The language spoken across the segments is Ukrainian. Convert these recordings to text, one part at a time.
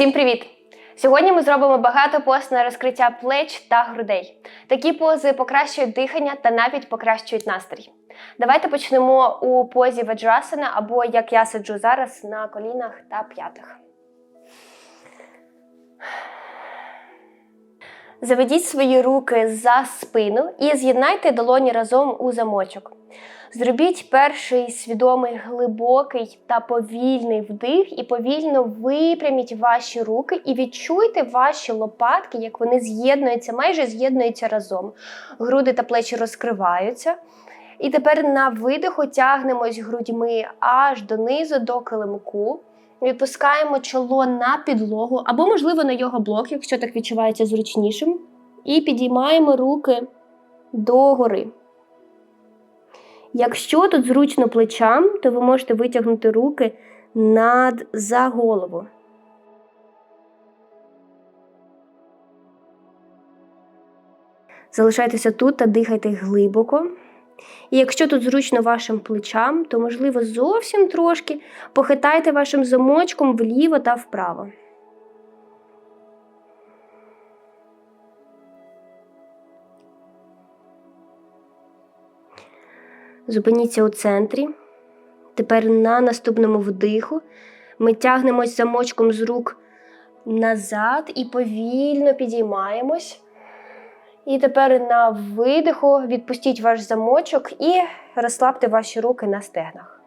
Всім привіт! Сьогодні ми зробимо багато поз на розкриття плеч та грудей. Такі пози покращують дихання та навіть покращують настрій. Давайте почнемо у позі ваджрасана або як я сиджу зараз на колінах та п'ятах. Заведіть свої руки за спину і з'єднайте долоні разом у замочок. Зробіть перший свідомий глибокий та повільний вдих, і повільно випряміть ваші руки і відчуйте ваші лопатки, як вони з'єднуються, майже з'єднуються разом. Груди та плечі розкриваються. І тепер на видиху тягнемось грудьми аж донизу до килимку. Відпускаємо чоло на підлогу або, можливо, на його блок, якщо так відчувається зручнішим. І підіймаємо руки догори. Якщо тут зручно плечам, то ви можете витягнути руки над за голову. Залишайтеся тут та дихайте глибоко. І якщо тут зручно вашим плечам, то можливо зовсім трошки похитайте вашим замочком вліво та вправо. Зупиніться у центрі. Тепер на наступному вдиху ми тягнемось замочком з рук назад і повільно підіймаємось. І тепер на видиху відпустіть ваш замочок і розслабте ваші руки на стегнах.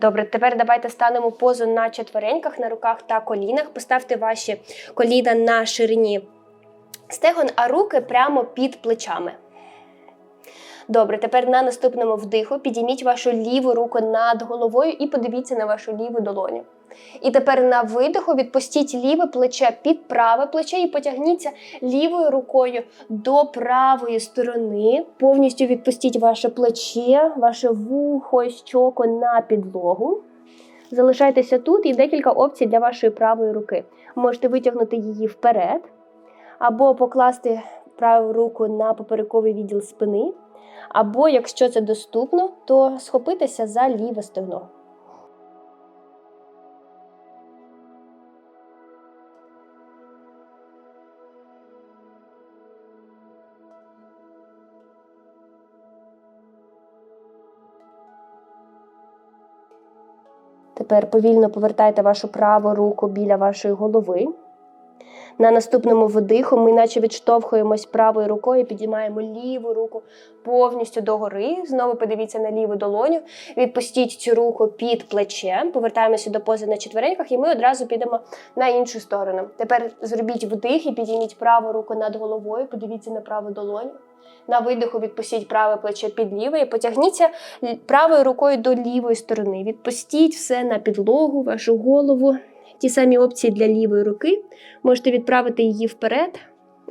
Добре, тепер давайте станемо позу на четвереньках, на руках та колінах. Поставте ваші коліна на ширині стегон, а руки прямо під плечами. Добре, тепер на наступному вдиху підійміть вашу ліву руку над головою і подивіться на вашу ліву долоню. І тепер на видиху відпустіть ліве плече під праве плече і потягніться лівою рукою до правої сторони. Повністю відпустіть ваше плече, ваше вухо, щоку на підлогу. Залишайтеся тут і декілька опцій для вашої правої руки. Можете витягнути її вперед, або покласти праву руку на поперековий відділ спини, або, якщо це доступно, то схопитися за ліве стегно. Тепер повільно повертайте вашу праву руку біля вашої голови. На наступному вдиху ми наче відштовхуємось правою рукою, підіймаємо ліву руку повністю догори. Знову подивіться на ліву долоню. Відпустіть цю руку під плечем, повертаємося до пози на четвереньках, і ми одразу підемо на іншу сторону. Тепер зробіть вдих і підійміть праву руку над головою, подивіться на праву долоню. На видиху відпустіть праве плече під ліве і потягніться правою рукою до лівої сторони. Відпустіть все на підлогу, вашу голову. Ті самі опції для лівої руки. Можете відправити її вперед,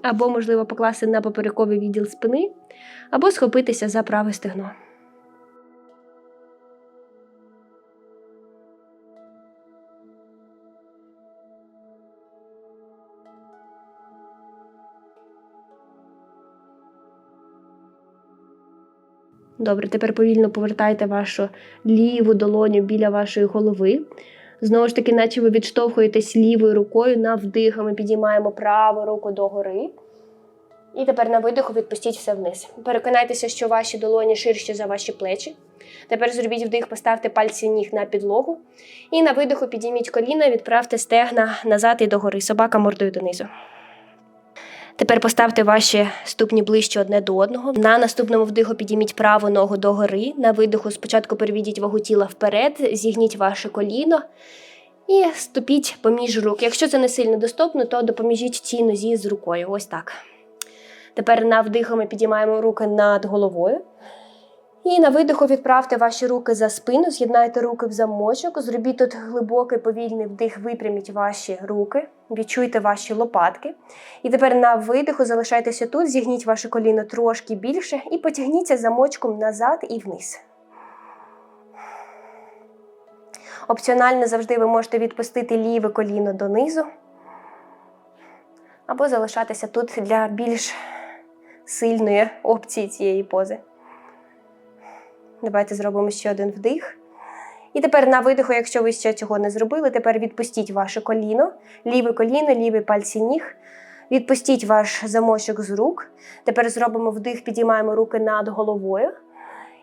або, можливо, покласти на поперековий відділ спини, або схопитися за праве стегно. Добре, тепер повільно повертайте вашу ліву долоню біля вашої голови. Знову ж таки, наче ви відштовхуєтесь лівою рукою на вдих, ми підіймаємо праву руку догори. І тепер на видиху відпустіть все вниз. Переконайтеся, що ваші долоні ширші за ваші плечі. Тепер зробіть вдих, поставте пальці ніг на підлогу. І на видиху підійміть коліна, відправте стегна назад і догори. Собака мордою донизу. Тепер поставте ваші ступні ближче одне до одного. На наступному вдиху підійміть праву ногу догори. На видиху спочатку переведіть вагу тіла вперед, зігніть ваше коліно і ступіть поміж рук. Якщо це не сильно доступно, то допоможіть цій нозі з рукою. Ось так. Тепер на вдиху ми підіймаємо руки над головою. І на видиху відправте ваші руки за спину, з'єднайте руки в замочок, зробіть тут глибокий повільний вдих, випряміть ваші руки, відчуйте ваші лопатки. І тепер на видиху залишайтеся тут, зігніть ваше коліно трошки більше і потягніться замочком назад і вниз. Опціонально завжди ви можете відпустити ліве коліно донизу, або залишатися тут для більш сильної опції цієї пози. Давайте зробимо ще один вдих. І тепер на видиху, якщо ви ще цього не зробили, тепер відпустіть ваше коліно, ліве коліно, ліві пальці ніг. Відпустіть ваш замочок з рук. Тепер зробимо вдих, підіймаємо руки над головою.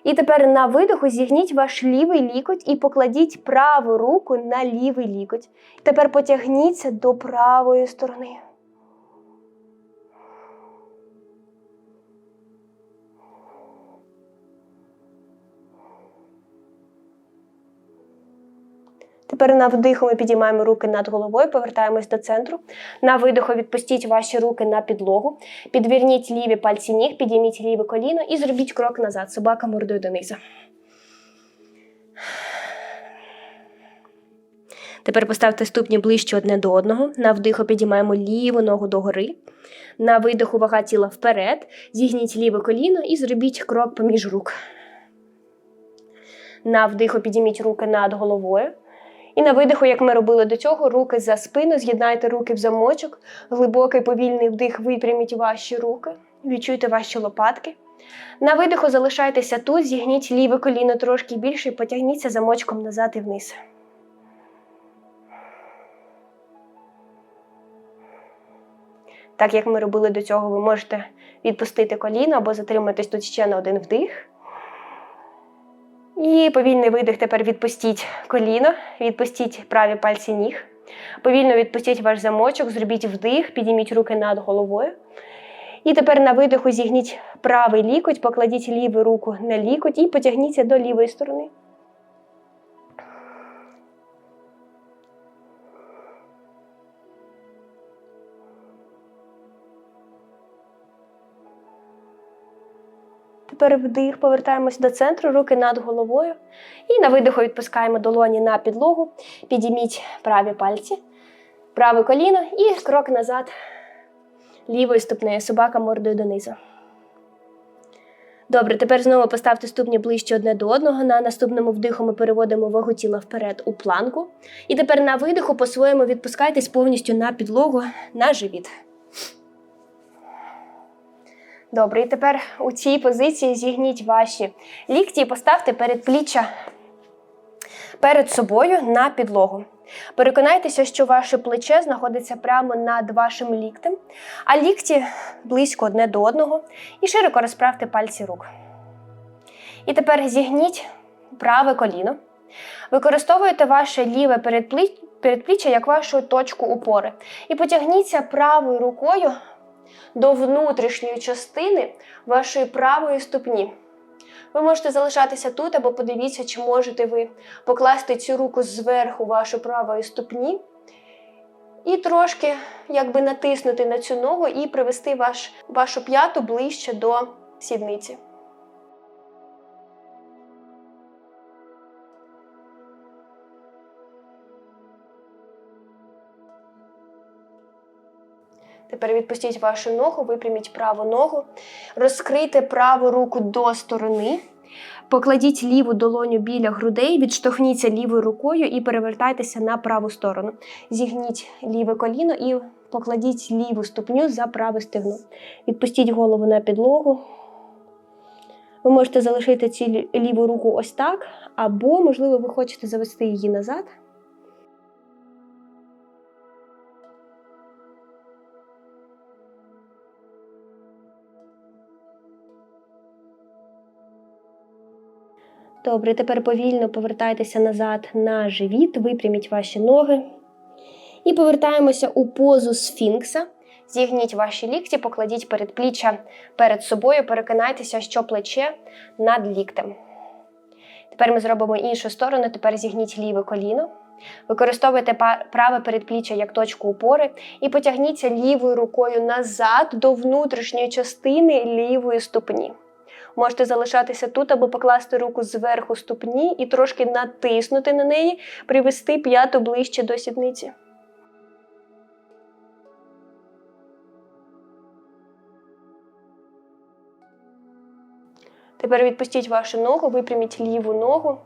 І тепер на видиху зігніть ваш лівий лікоть і покладіть праву руку на лівий лікоть. Тепер потягніться до правої сторони. Тепер на вдиху ми підіймаємо руки над головою, повертаємось до центру. На видиху відпустіть ваші руки на підлогу, підвірніть ліві пальці ніг, підійміть ліве коліно і зробіть крок назад. Собака мордою донизу. Тепер поставте ступні ближче одне до одного. На вдиху підіймаємо ліву ногу догори. На видиху вага тіла вперед. Зігніть ліве коліно і зробіть крок поміж рук. На вдиху підійміть руки над головою. І на видиху, як ми робили до цього, руки за спину, з'єднайте руки в замочок, глибокий повільний вдих, випряміть ваші руки, відчуйте ваші лопатки. На видиху залишайтеся тут, зігніть ліве коліно трошки більше і потягніться замочком назад і вниз. Так як ми робили до цього, ви можете відпустити коліно або затриматись тут ще на один вдих. І повільний видих. Тепер відпустіть коліно, відпустіть праві пальці ніг. Повільно відпустіть ваш замочок, зробіть вдих, підійміть руки над головою. І тепер на видиху зігніть правий лікоть, покладіть ліву руку на лікоть і потягніться до лівої сторони. Тепер вдих, повертаємось до центру, руки над головою. І на видиху відпускаємо долоні на підлогу. Підійміть праві пальці, праве коліно і крок назад лівою ступнею. Собака мордою донизу. Добре, тепер знову поставте ступні ближче одне до одного. На наступному вдиху ми переводимо вагу тіла вперед у планку. І тепер на видиху по-своєму відпускайтесь повністю на підлогу на живіт. Добре, і тепер у цій позиції зігніть ваші лікті і поставте передпліччя перед собою на підлогу. Переконайтеся, що ваше плече знаходиться прямо над вашим ліктем, а лікті близько одне до одного і широко розправте пальці рук. І тепер зігніть праве коліно. Використовуйте ваше ліве передпліччя як вашу точку опори. І потягніться правою рукою до внутрішньої частини вашої правої ступні. Ви можете залишатися тут або подивіться, чи можете ви покласти цю руку зверху вашої правої ступні. І трошки якби натиснути на цю ногу і привести ваш, вашу п'яту ближче до сідниці. Тепер відпустіть вашу ногу, випряміть праву ногу, розкрийте праву руку до сторони, покладіть ліву долоню біля грудей, відштовхніться лівою рукою і перевертайтеся на праву сторону. Зігніть ліве коліно і покладіть ліву ступню за праве стегно. Відпустіть голову на підлогу. Ви можете залишити цю ліву руку ось так, або, можливо, ви хочете завести її назад. Добре, тепер повільно повертайтеся назад на живіт, випряміть ваші ноги. І повертаємося у позу сфінкса. Зігніть ваші лікті, покладіть передпліччя перед собою, переконайтеся, що плече над ліктем. Тепер ми зробимо іншу сторону, тепер зігніть ліве коліно. Використовуйте праве передпліччя як точку опори і потягніться лівою рукою назад до внутрішньої частини лівої ступні. Можете залишатися тут або покласти руку зверху ступні і трошки натиснути на неї, привести п'яту ближче до сідниці. Тепер відпустіть вашу ногу, випряміть ліву ногу.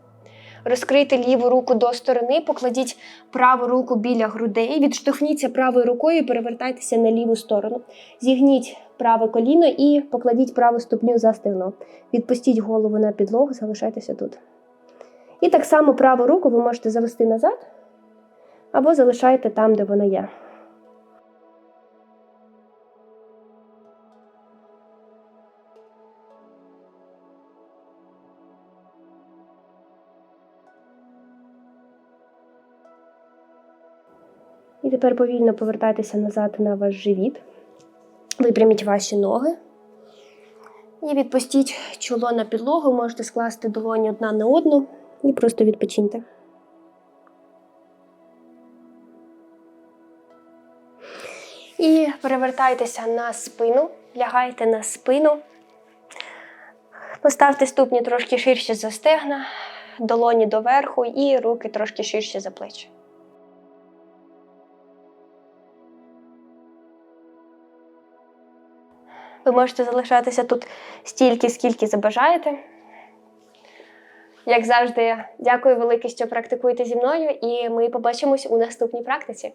Розкрийте ліву руку до сторони, покладіть праву руку біля грудей, відштовхніться правою рукою і перевертайтеся на ліву сторону. Зігніть праве коліно і покладіть праву ступню за стегно. Відпустіть голову на підлогу, залишайтеся тут. І так само праву руку ви можете завести назад або залишайте там, де вона є. І тепер повільно повертайтеся назад на ваш живіт. Випряміть ваші ноги. І відпустіть чоло на підлогу, можете скласти долоні одна на одну і просто відпочиньте. І перевертайтеся на спину, лягайте на спину. Поставте ступні трошки ширше за стегна, долоні доверху і руки трошки ширше за плечі. Ви можете залишатися тут стільки, скільки забажаєте. Як завжди, дякую велике, що практикуєте зі мною, і ми побачимось у наступній практиці.